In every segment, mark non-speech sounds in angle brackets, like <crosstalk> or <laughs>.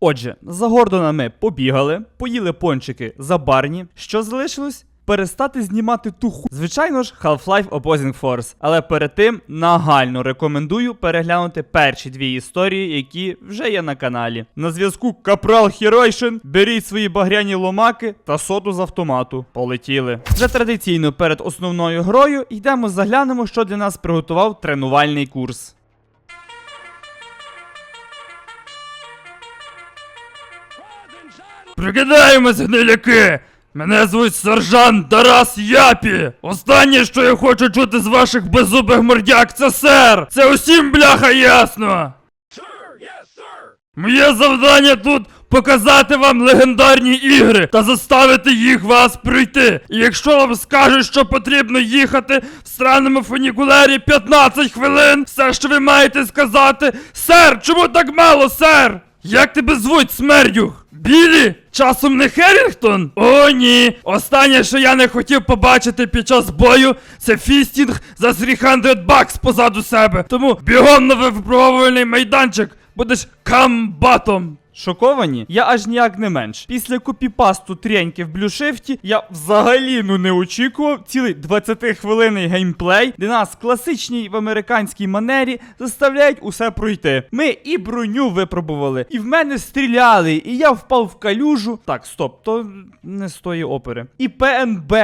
Отже, за Гордона ми побігали, поїли пончики за барні. Що залишилось? Перестати знімати ту ху... Звичайно ж, Half-Life Opposing Force. Але перед тим нагально рекомендую переглянути перші дві історії, які вже є на каналі. На зв'язку Капрал Херойшин, беріть свої багряні ломаки та соду з автомату. Полетіли. Вже традиційно перед основною грою йдемо заглянемо, що для нас приготував тренувальний курс. Прикидаємось, гниляки! Мене звуть сержант Тарас Япі! Останнє, що я хочу чути з ваших беззубих мордяк, це сер! Це усім бляха ясно! Моє завдання тут показати вам легендарні ігри та заставити їх вас пройти. І якщо вам скажуть, що потрібно їхати в странному фунікулері 15 хвилин, все, що ви маєте сказати, сер, чому так мало, сер? Як тебе звуть, смердюх? Білі? Часом не Херінгтон? О, ні. Останнє, що я не хотів побачити під час бою, це фістінг за 300 бакс позаду себе. Тому бігом на випробувальний майданчик будеш камбатом. Шоковані? Я аж ніяк не менш. Після копіпасту треньки в блюшифті я взагалі ну не очікував цілий 20-хвилинний геймплей, де нас класичній в американській манері заставляють усе пройти. Ми і броню випробували, і в мене стріляли, і я впав в калюжу. Так, стоп, то не з тої опери. І ПНБ.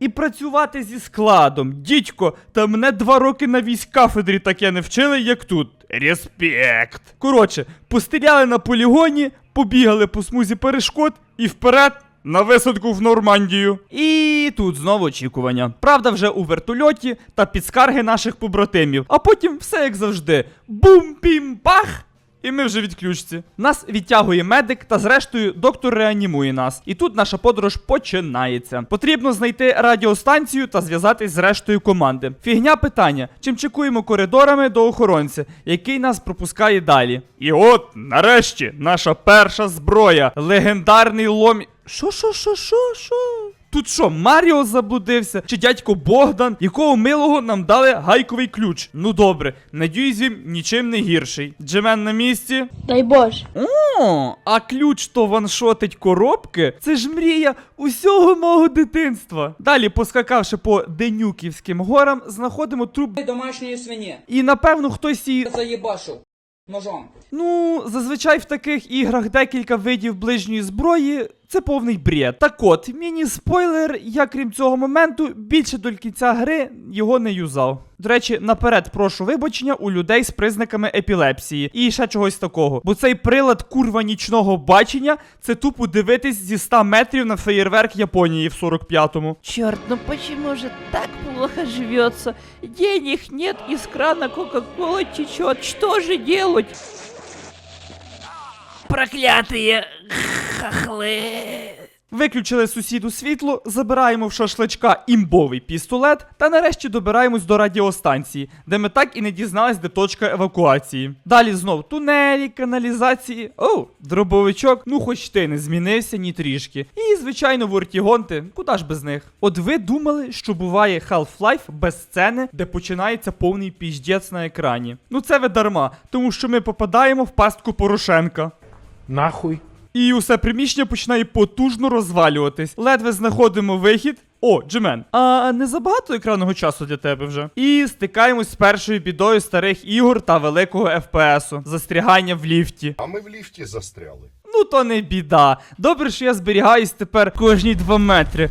І працювати зі складом, дідько, та мене два роки на військ кафедрі таке не вчили, як тут. Респект. Коротше, постріляли на полігоні, побігали по смузі перешкод і вперед. На висадку в Нормандію. І тут знову очікування. Правда, вже у вертольоті та підскарги наших побратимів. А потім все як завжди. Бум-пім-пах! І ми вже відключці. Нас відтягує медик, та зрештою доктор реанімує нас. І тут наша подорож починається. Потрібно знайти радіостанцію та зв'язатись з рештою команди. Фігня питання: чим чекуємо коридорами до охоронця, який нас пропускає далі. І от, нарешті, наша перша зброя. Легендарний що, що? Тут що, Маріо заблудився? Чи дядько Богдан, якого милого нам дали гайковий ключ? Ну добре, надіюсь, він нічим не гірший. Джемен на місці. Дай Боже. О, а ключ то ваншотить коробки? Це ж мрія усього мого дитинства. Далі, поскакавши по Денюківським горам, знаходимо труп. домашньої свині. І напевно хтось її. Заєбашив ножом. Ну, зазвичай в таких іграх декілька видів ближньої зброї. Це повний бред. Так от, міні-спойлер, я крім цього моменту більше до кінця гри його не юзав. До речі, наперед прошу вибачення у людей з признаками епілепсії і ще чогось такого. Бо цей прилад курва нічного бачення це тупо дивитись зі 100 метрів на феєрверк Японії в 45-му. Черт, ну почему же так плохо живется? Денег нет, из крана Кока-Кола течет. Что же делать? Проклятые хохлы. Виключили сусіду світло, забираємо в шашличка імбовий пістолет та нарешті добираємось до радіостанції, де ми так і не дізнались, де точка евакуації. Далі знов тунелі, каналізації. Оу, дробовичок, ну хоч ти не змінився ні трішки. І, звичайно, вортігонти, куди ж без них? От ви думали, що буває Half-Life без сцени, де починається повний піздець на екрані. Ну це ви дарма, тому що ми попадаємо в пастку Порошенка. Нахуй. І усе приміщення починає потужно розвалюватись. Ледве знаходимо вихід. О, Джемен, а не забагато екранного часу для тебе вже. І стикаємось з першою бідою старих ігор та великого ФПСу. Застрягання в ліфті. А ми в ліфті застряли. Ну то не біда. Добре, що я зберігаюсь тепер кожні 2 метри.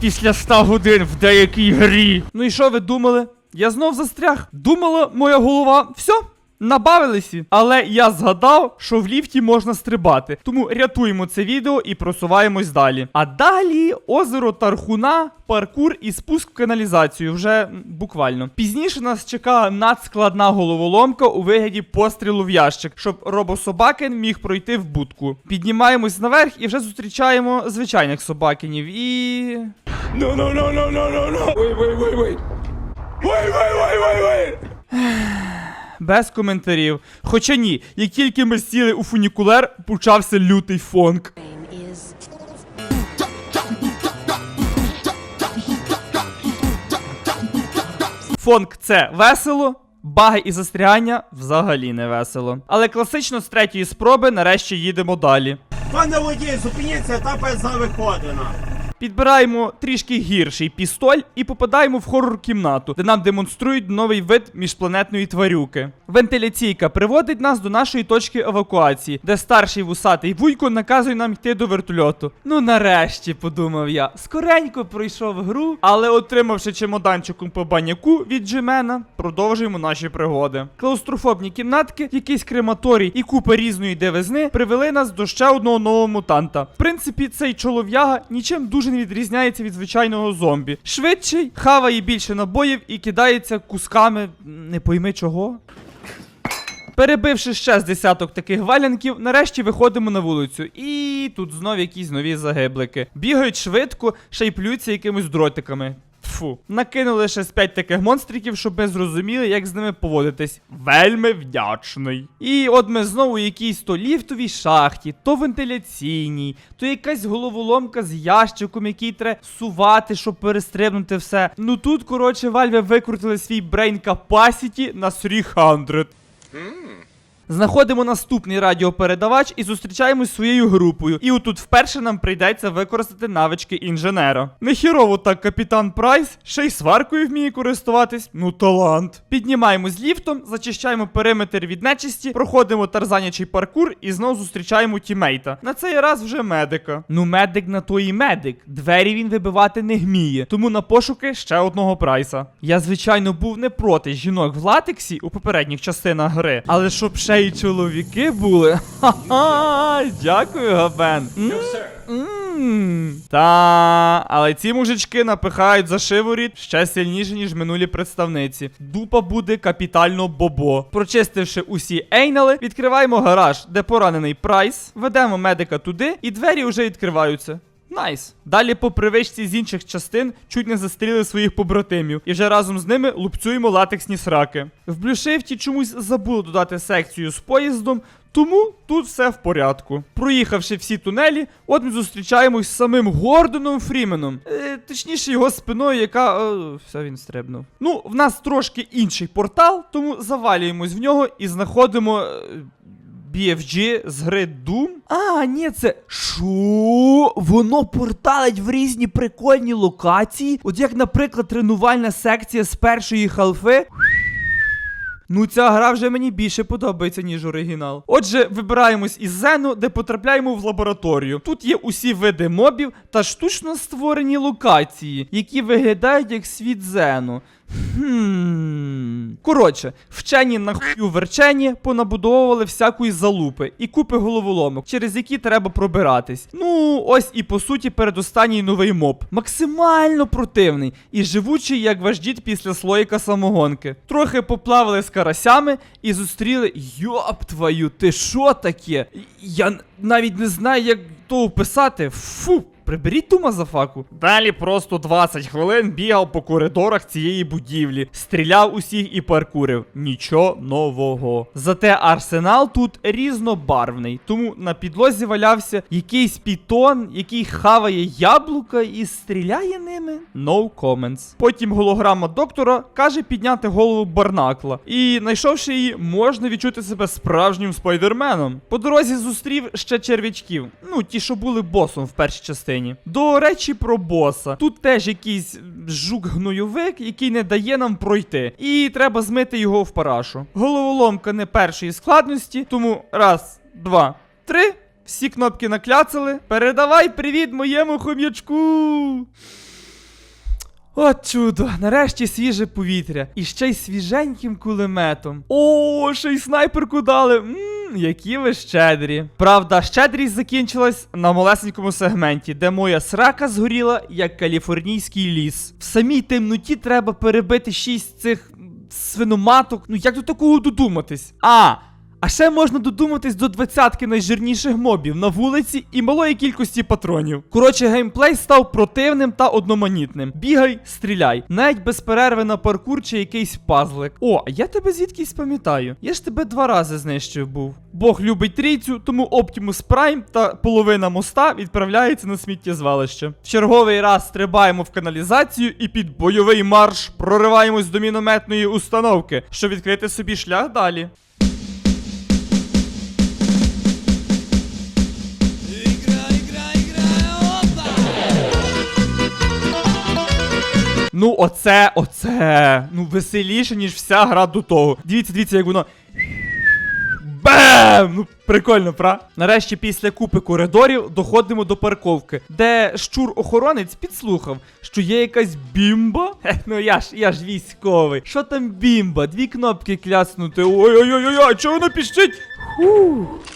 Після 100 годин в деякій грі. Ну і що ви думали? Я знов застряг. Думала моя голова. Все. Набавилися, але я згадав, що в ліфті можна стрибати. Тому рятуємо це відео і просуваємось далі. А далі озеро Тархуна, паркур і спуск в каналізацію. Вже буквально. Пізніше нас чекала надскладна головоломка у вигляді пострілу в ящик, щоб робособакен міг пройти в будку. Піднімаємось наверх і вже зустрічаємо звичайних собакінів. І. No, no, no, no, no, no, no. Wait, wait, wait, wait. Wait, wait, wait, wait, wait. <sighs> <sighs> <sighs> Без коментарів. Хоча ні, як тільки ми сіли у фунікулер, почався лютий фонк. Фонк це весело, Баги і застрягання взагалі не весело. Але класично з третьої спроби нарешті їдемо далі. Пане водій, зупиніться, та пизда виходина. Підбираємо трішки гірший пістоль і попадаємо в хоррор кімнату, де нам демонструють новий вид міжпланетної тварюки. Вентиляційка приводить нас до нашої точки евакуації, де старший вусатий вуйко наказує нам йти до вертольоту. Ну нарешті, подумав я, скоренько пройшов гру, але отримавши чемоданчиком по баняку від Джимена, продовжуємо наші пригоди. Клаустрофобні кімнатки, якийсь крематорій і купа різної дивизни привели нас до ще одного нового мутанта. В принципі, цей чолов'яга нічим дуже не відрізняється від звичайного зомбі. Швидший, хаває більше набоїв і кидається кусками, не пойми чого. Перебивши ще з десяток таких валянків, нарешті виходимо на вулицю. І тут знов якісь нові загиблики. Бігають швидко, ще й плюються якимись дротиками. Фу. Накинули ще з 5 таких монстриків, щоб ми зрозуміли, як з ними поводитись. Вельми вдячний. І от ми знову якійсь то ліфтовій шахті, то вентиляційній, то якась головоломка з ящиком, який треба сувати, щоб перестрибнути все. Ну тут, коротше, вальви викрутили свій brain capacity на 300. Знаходимо наступний радіопередавач і зустрічаємось своєю групою. І отут вперше нам прийдеться використати навички інженера. Нехірово так капітан Прайс, ще й сваркою вміє користуватись. Ну талант. Піднімаємось ліфтом, зачищаємо периметр від нечисті, проходимо тарзанячий паркур і знову зустрічаємо тімейта. На цей раз вже медика. Ну, медик на то і медик. Двері він вибивати не вміє. Тому на пошуки ще одного прайса. Я, звичайно, був не проти жінок в латексі у попередніх частинах гри, але щоб ще й чоловіки були. Ха-ха! Дякую, Габен. М, Та, але ці мужички напихають за шиворіт ще сильніше, ніж минулі представниці. Дупа буде капітально бобо. Прочистивши усі ейнали, відкриваємо гараж, де поранений прайс, ведемо медика туди, і двері вже відкриваються. Найс. Далі по привичці з інших частин чуть не застріли своїх побратимів, і вже разом з ними лупцюємо латексні сраки. В блюшифті чомусь забули додати секцію з поїздом, тому тут все в порядку. Проїхавши всі тунелі, от ми зустрічаємось з самим Гордоном Фріменом. Е, точніше, його спиною, яка. О, все він стрибнув. Ну, в нас трошки інший портал, тому завалюємось в нього і знаходимо. е, BFG з гри Doom. А, ні, це. Що? Воно порталить в різні прикольні локації. От як, наприклад, тренувальна секція з першої халфи. Ну, ця гра вже мені більше подобається, ніж оригінал. Отже, вибираємось із Зену, де потрапляємо в лабораторію. Тут є усі види мобів та штучно створені локації, які виглядають як світ Зену. Хм. Коротше, вчені на хую верчені понабудовували всякої залупи і купи головоломок, через які треба пробиратись. Ну, ось і по суті передостанній новий моб. Максимально противний і живучий, як ваш дід після слоїка самогонки. Трохи поплавали з карасями і зустріли. Йоп твою, ти що таке? Я навіть не знаю, як то описати. Фу. Приберіть ту мазафаку. Далі просто 20 хвилин бігав по коридорах цієї будівлі, стріляв усіх і паркурив. Нічого нового. Зате арсенал тут різнобарвний, тому на підлозі валявся якийсь пітон, який хаває яблука і стріляє ними. No comments. Потім голограма доктора каже підняти голову Барнакла. І, знайшовши її, можна відчути себе справжнім спайдерменом. По дорозі зустрів ще черв'ячків. Ну, ті, що були босом в першій частині. До речі, про боса. Тут теж якийсь жук-гнойовик, який не дає нам пройти. І треба змити його в парашу. Головоломка не першої складності, тому раз, два, три. Всі кнопки накляцали. Передавай привіт моєму хом'ячку. От чудо, нарешті свіже повітря. І ще й свіженьким кулеметом. О, ще й снайперку дали. Ммм, які ви щедрі. Правда, щедрість закінчилась на малесенькому сегменті, де моя срака згоріла, як каліфорнійський ліс. В самій темноті треба перебити шість цих свиноматок. Ну як до такого додуматись? А! А ще можна додуматись до двадцятки найжирніших мобів на вулиці і малої кількості патронів. Коротше, геймплей став противним та одноманітним. Бігай, стріляй, навіть без перерви на паркур чи якийсь пазлик. О, я тебе звідкись пам'ятаю. Я ж тебе два рази знищив був. Бог любить трійцю, тому Optimus Prime та половина моста відправляється на сміттєзвалище. В черговий раз стрибаємо в каналізацію і під бойовий марш прориваємось до мінометної установки, щоб відкрити собі шлях далі. Ну, оце, оце. Ну, веселіше, ніж вся гра до того. Дивіться, дивіться, як воно. Бем! Ну, прикольно, пра. Нарешті після купи коридорів доходимо до парковки, де щур-охоронець підслухав, що є якась бімба. Хе, ну я ж, я ж військовий. Що там бімба? Дві кнопки кляснути. Ой-ой-ой, чого воно піщить?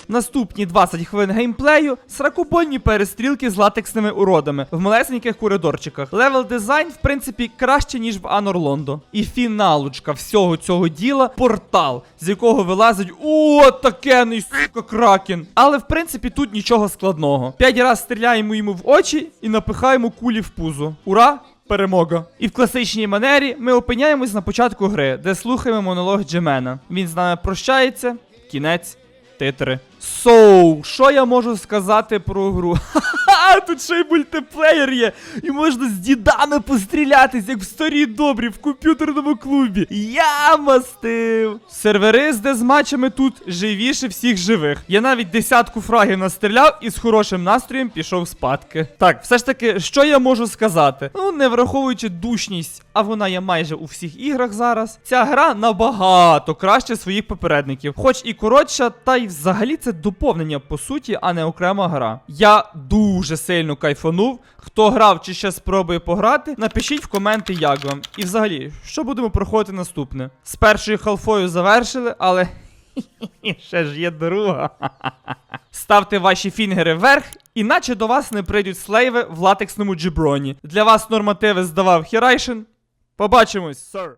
Наступні 20 хвилин геймплею сракобольні перестрілки з латексними уродами в малесеньких коридорчиках. Левел дизайн, в принципі, краще, ніж в Анор Лондо. І фіналочка всього цього діла портал, з якого вилазить о, такений сука кракен. Але в принципі тут нічого складного. П'ять раз стріляємо йому в очі і напихаємо кулі в пузо. Ура! Перемога. І в класичній манері ми опиняємось на початку гри, де слухаємо монолог Джемена. Він з нами прощається. Кінець. Титри. Соу, що я можу сказати про гру? <laughs> Тут ще й мультиплеєр є. І можна з дідами пострілятись, як в старій добрі, в комп'ютерному клубі. Я мастив. Сервери з дезматчами тут живіше всіх живих. Я навіть десятку фрагів настріляв і з хорошим настроєм пішов спадки. Так, все ж таки, що я можу сказати? Ну, не враховуючи душність, а вона є майже у всіх іграх зараз. Ця гра набагато краще своїх попередників. Хоч і коротша, та й взагалі це доповнення по суті, а не окрема гра. Я дуже сильно кайфанув. Хто грав чи ще спробує пограти, напишіть в коменти, як вам. І взагалі, що будемо проходити наступне. З першою халфою завершили, але. <laughs> Ще ж є друга. <laughs> Ставте ваші фінгери вверх, іначе до вас не прийдуть слейви в латексному джиброні. Для вас нормативи здавав Хірайшин. Побачимось, сер.